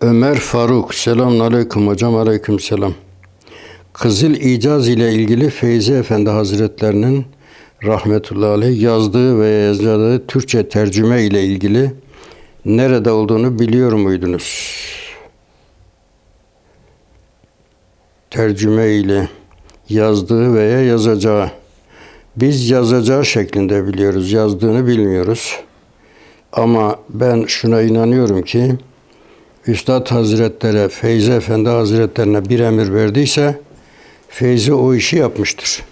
Ömer Faruk. Selamun aleyküm hocam. Aleyküm selam. Kızıl İcaz ile ilgili Feyzi Efendi Hazretlerinin rahmetullahi aleyh yazdığı ve yazdığı Türkçe tercüme ile ilgili nerede olduğunu biliyor muydunuz? Tercüme ile yazdığı veya yazacağı. Biz yazacağı şeklinde biliyoruz, yazdığını bilmiyoruz. Ama ben şuna inanıyorum ki Üstad Hazretleri Feyzi Efendi Hazretlerine bir emir verdiyse Feyzi o işi yapmıştır.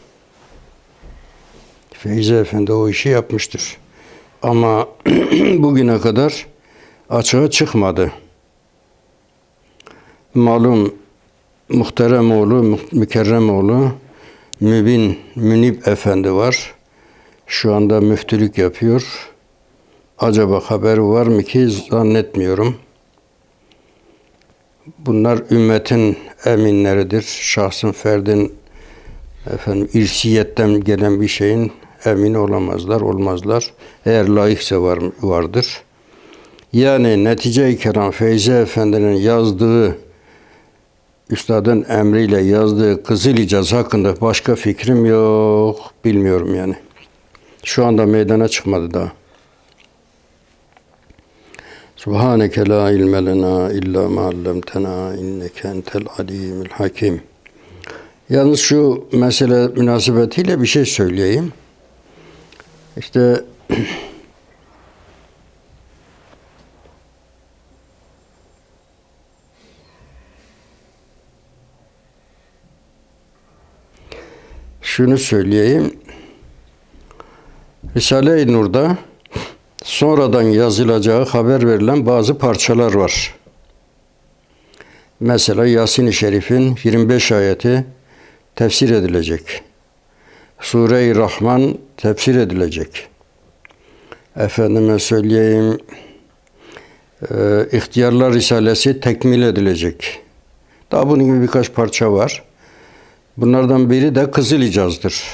Feyzi Efendi o işi yapmıştır. Ama bugüne kadar açığa çıkmadı. Malum muhterem oğlu, mükerrem oğlu Mübin Münib Efendi var. Şu anda müftülük yapıyor. Acaba haber var mı ki zannetmiyorum. Bunlar ümmetin eminleridir. Şahsın, ferdin efendim irsiyetten gelen bir şeyin emin olamazlar, olmazlar. Eğer layıksa var, vardır. Yani netice-i kelam Feyzi Efendi'nin yazdığı Üstadın emriyle yazdığı Kızıl İcaz hakkında başka fikrim yok. Bilmiyorum yani. Şu anda meydana çıkmadı daha. Subhaneke la ilme lena illa ma allamtena inneke entel alimul hakim. Yalnız şu mesele münasebetiyle bir şey söyleyeyim. İşte şunu söyleyeyim. Risale-i Nur'da sonradan yazılacağı haber verilen bazı parçalar var. Mesela Yasin-i Şerif'in 25 ayeti tefsir edilecek. Sure-i Rahman tefsir edilecek. Efendime söyleyeyim, e, İhtiyarlar Risalesi tekmil edilecek. Daha bunun gibi birkaç parça var. Bunlardan biri de Kızıl İcaz'dır.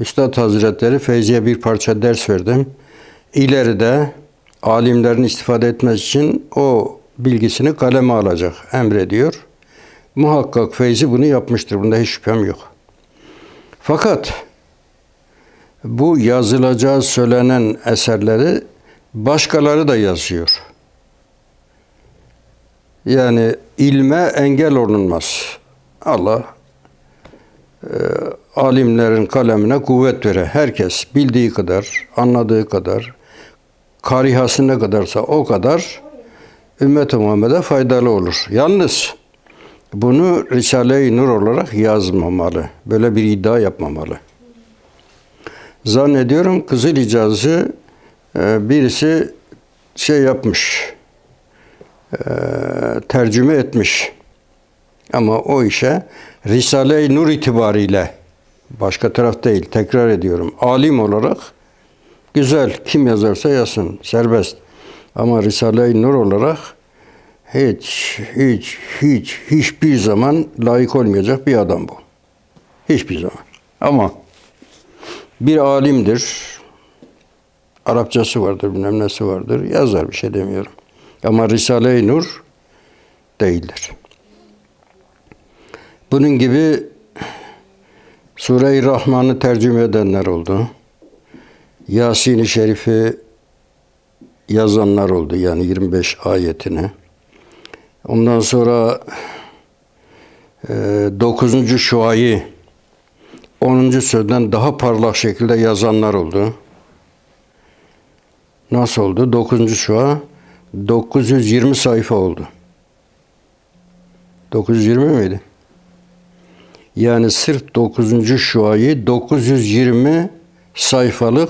Üstad Hazretleri Feyzi'ye bir parça ders verdim. İleride alimlerin istifade etmesi için o bilgisini kaleme alacak emrediyor. Muhakkak Feyzi bunu yapmıştır. Bunda hiç şüphem yok. Fakat bu yazılacağı söylenen eserleri başkaları da yazıyor. Yani ilme engel olunmaz. Allah alimlerin kalemine kuvvet vere. Herkes bildiği kadar, anladığı kadar, karihası ne kadarsa o kadar ümmet-i Muhammed'e faydalı olur. Yalnız bunu Risale-i Nur olarak yazmamalı. Böyle bir iddia yapmamalı. Zannediyorum Kızıl İcazı e, birisi şey yapmış, e, tercüme etmiş. Ama o işe Risale-i Nur itibariyle başka taraf değil tekrar ediyorum. Alim olarak güzel kim yazarsa yazsın serbest. Ama Risale-i Nur olarak hiç hiç hiç hiçbir zaman layık olmayacak bir adam bu. Hiçbir zaman. Ama bir alimdir. Arapçası vardır, bilmem nesi vardır. Yazar bir şey demiyorum. Ama Risale-i Nur değildir. Bunun gibi Sure-i Rahman'ı tercüme edenler oldu. Yasin-i Şerif'i yazanlar oldu. Yani 25 ayetini. Ondan sonra e, 9. şuayı 10. sözden daha parlak şekilde yazanlar oldu. Nasıl oldu? 9. şua 920 sayfa oldu. 920 miydi? Yani sırf 9. şuayı 920 sayfalık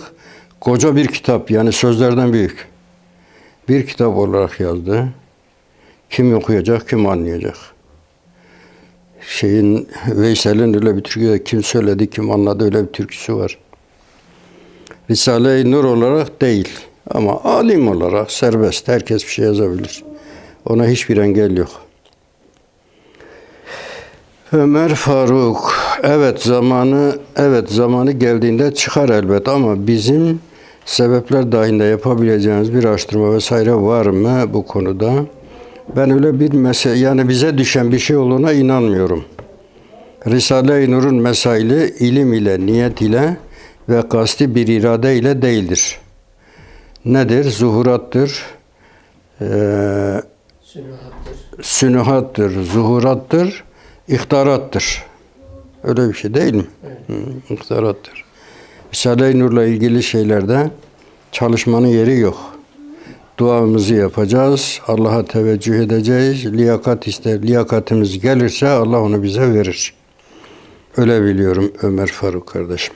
koca bir kitap yani sözlerden büyük bir kitap olarak yazdı. Kim okuyacak, kim anlayacak? Şeyin Veysel'in öyle bir türkü kim söyledi, kim anladı öyle bir türküsü var. Risale-i Nur olarak değil ama alim olarak serbest. Herkes bir şey yazabilir. Ona hiçbir engel yok. Ömer Faruk. Evet zamanı evet zamanı geldiğinde çıkar elbet ama bizim sebepler dahilinde yapabileceğimiz bir araştırma vesaire var mı bu konuda? Ben öyle bir mesele yani bize düşen bir şey olduğuna inanmıyorum. Risale-i Nur'un mesaili ilim ile, niyet ile ve kasti bir irade ile değildir. Nedir? Zuhurattır, eee Sünuhattır. sünuhattır, zuhurattır, ihtarattır. Öyle bir şey değil mi? Hı, ihtarattır. Risale-i Nur'la ilgili şeylerde çalışmanın yeri yok. Duamızı yapacağız, Allah'a teveccüh edeceğiz. Liyakat ister, liyakatimiz gelirse Allah onu bize verir. Öyle biliyorum Ömer Faruk kardeşim.